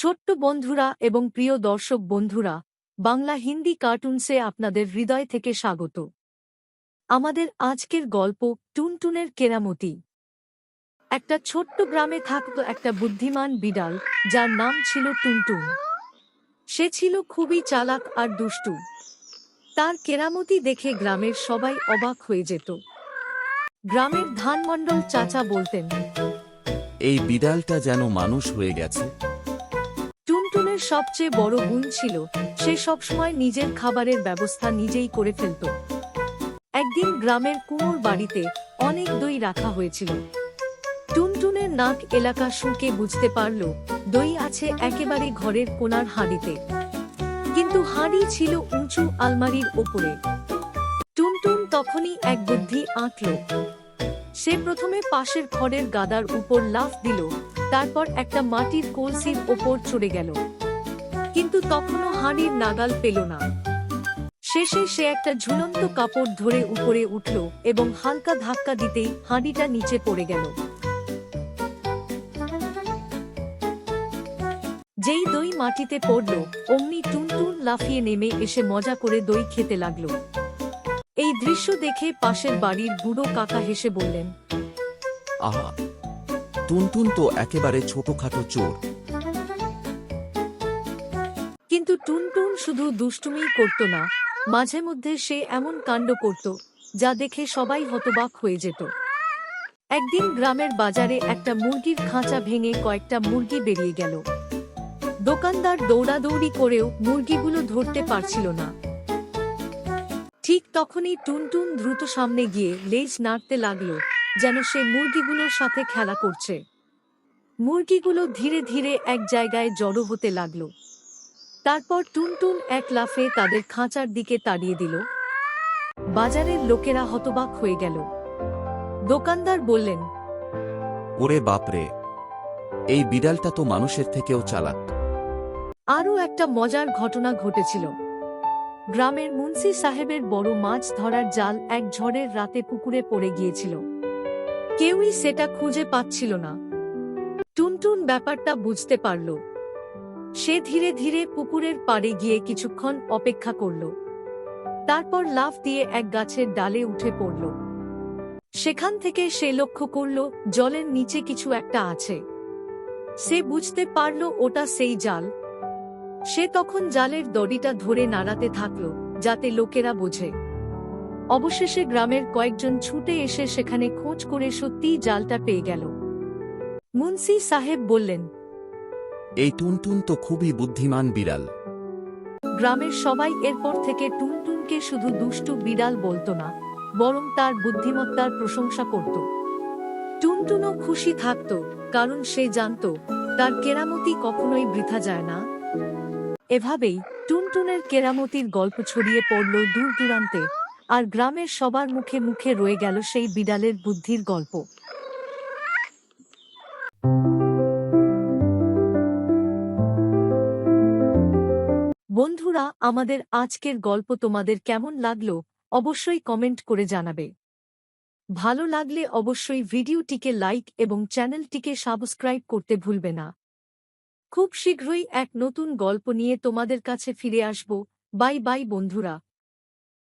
ছোট্ট বন্ধুরা এবং প্রিয় দর্শক বন্ধুরা, বাংলা হিন্দি কার্টুনসে আপনাদের হৃদয় থেকে স্বাগত। আমাদের আজকের গল্প টুনটুনের কেরামতি। একটা ছোট্ট গ্রামে থাকত একটা বুদ্ধিমান বিড়াল, যার নাম ছিল টুনটুন। সে ছিল খুবই চালাক আর দুষ্টু। তার কেরামতি দেখে গ্রামের সবাই অবাক হয়ে যেত। গ্রামের ধানমণ্ডল চাচা বলতেন, এই বিড়ালটা যেন মানুষ হয়ে গেছে সবচেয়ে বড় গুণ ছিল, সে সবসময় নিজের খাবারের ব্যবস্থা নিজেই করে ফেলত। একদিন গ্রামের কুমোর বাড়িতে অনেক দই রাখা হয়েছিল। টুনটুনের নাক এলাকা শুঁকে বুঝতে পারল, দই আছে একেবারে ঘরের কোনার হাঁড়িতে। কিন্তু হাঁড়ি ছিল উঁচু আলমারির ওপরে। টুনটুন তখনই এক বুদ্ধি আঁটল সে প্রথমে পাশের খড়ের গাদার উপর লাফ দিল, তারপর একটা মাটির কলসির ওপর চড়ে গেল। কিন্তু তখনও হাঁড়ির নাগাল পেল না। শেষে সে একটা ঝুলন্ত কাপড় ধরে উপরে উঠল এবং হালকা ধাক্কা দিতেই হাঁড়িটা নিচে পড়ে গেল। যেই দই মাটিতে পড়ল, অমনি টুনটুন লাফিয়ে নেমে এসে মজা করে দই খেতে লাগল। এই দৃশ্য দেখে পাশের বাড়ির বুড়ো কাকা হেসে বললেন, আহা, টুনটুন তো একেবারে ছোটখাটো চোর। টুনটুন শুধু দুষ্টুমি করত না মাঝে মধ্যে সে এমন কাণ্ড করত, যা দেখে সবাই হতবাক হয়ে যেত। একদিন গ্রামের বাজারে একটা মুরগির খাঁচা ভেঙে কয়েকটা মুরগি বেরিয়ে গেল। দোকানদার দৌড়াদৌড়ি করেও মুরগিগুলো ধরতে পারছিল না। ঠিক তখনই টুনটুন দ্রুত সামনে গিয়ে লেজ নাড়তে লাগল, যেন সে মুরগিগুলোর সাথে খেলা করছে। মুরগিগুলো ধীরে ধীরে এক জায়গায় জড়ো হতে লাগল। তারপর টুনটুন এক লাফে তাদের খাঁচার দিকে তাড়িয়ে দিল। বাজারের লোকেরা হতবাক হয়ে গেল। দোকানদার বললেন ওরে বাপরে এই বিড়ালটা তো মানুষের থেকেও চালাক। আরও একটা মজার ঘটনা ঘটেছিল। গ্রামের মুন্সি সাহেবের বড় মাছ ধরার জাল এক ঝড়ের রাতে পুকুরে পড়ে গিয়েছিল। কেউই সেটা খুঁজে পাচ্ছিল না। টুনটুন ব্যাপারটা বুঝতে পারল। সে ধীরে ধীরে পুকুরের পাড়ে গিয়ে কিছুক্ষণ অপেক্ষা করল। তারপর লাফ দিয়ে এক গাছের ডালে উঠে পড়ল। সেখান থেকে সে লক্ষ্য করল, জলের নিচে কিছু একটা আছে। সে বুঝতে পারল, ওটা সেই জাল। সে তখন জালের দড়িটা ধরে নাড়াতে থাকল, যাতে লোকেরা বোঝে। অবশেষে গ্রামের কয়েকজন ছুটে এসে সেখানে খোঁজ করে সত্যিই জালটা পেয়ে গেল। মুন্সি সাহেব বললেন এই টুনটুন তো খুবই বুদ্ধিমান বিড়াল। গ্রামের সবাই এরপর থেকে টুনটুনকে শুধু দুষ্টু বিড়াল বলতো না, বরং তার বুদ্ধিমত্তার প্রশংসা করত। টুনটুনও খুশি থাকত, কারণ সে জানত, তার কেরামতি কখনোই বৃথা যায় না। এভাবেই টুনটুনের কেরামতির গল্প ছড়িয়ে পড়ল দূর দূরান্তে, আর গ্রামের সবার মুখে মুখে রয়ে গেল সেই বিড়ালের বুদ্ধির গল্প। বন্ধুরা, আমাদের আজকের গল্প তোমাদের কেমন লাগল, অবশ্যই কমেন্ট করে জানাবে। ভালো লাগলে অবশ্যই ভিডিওটিকে লাইক এবং চ্যানেলটিকে সাবস্ক্রাইব করতে ভুলবে না। খুব শীঘ্রই এক নতুন গল্প নিয়ে তোমাদের কাছে ফিরে আসব। বাই বাই বন্ধুরা।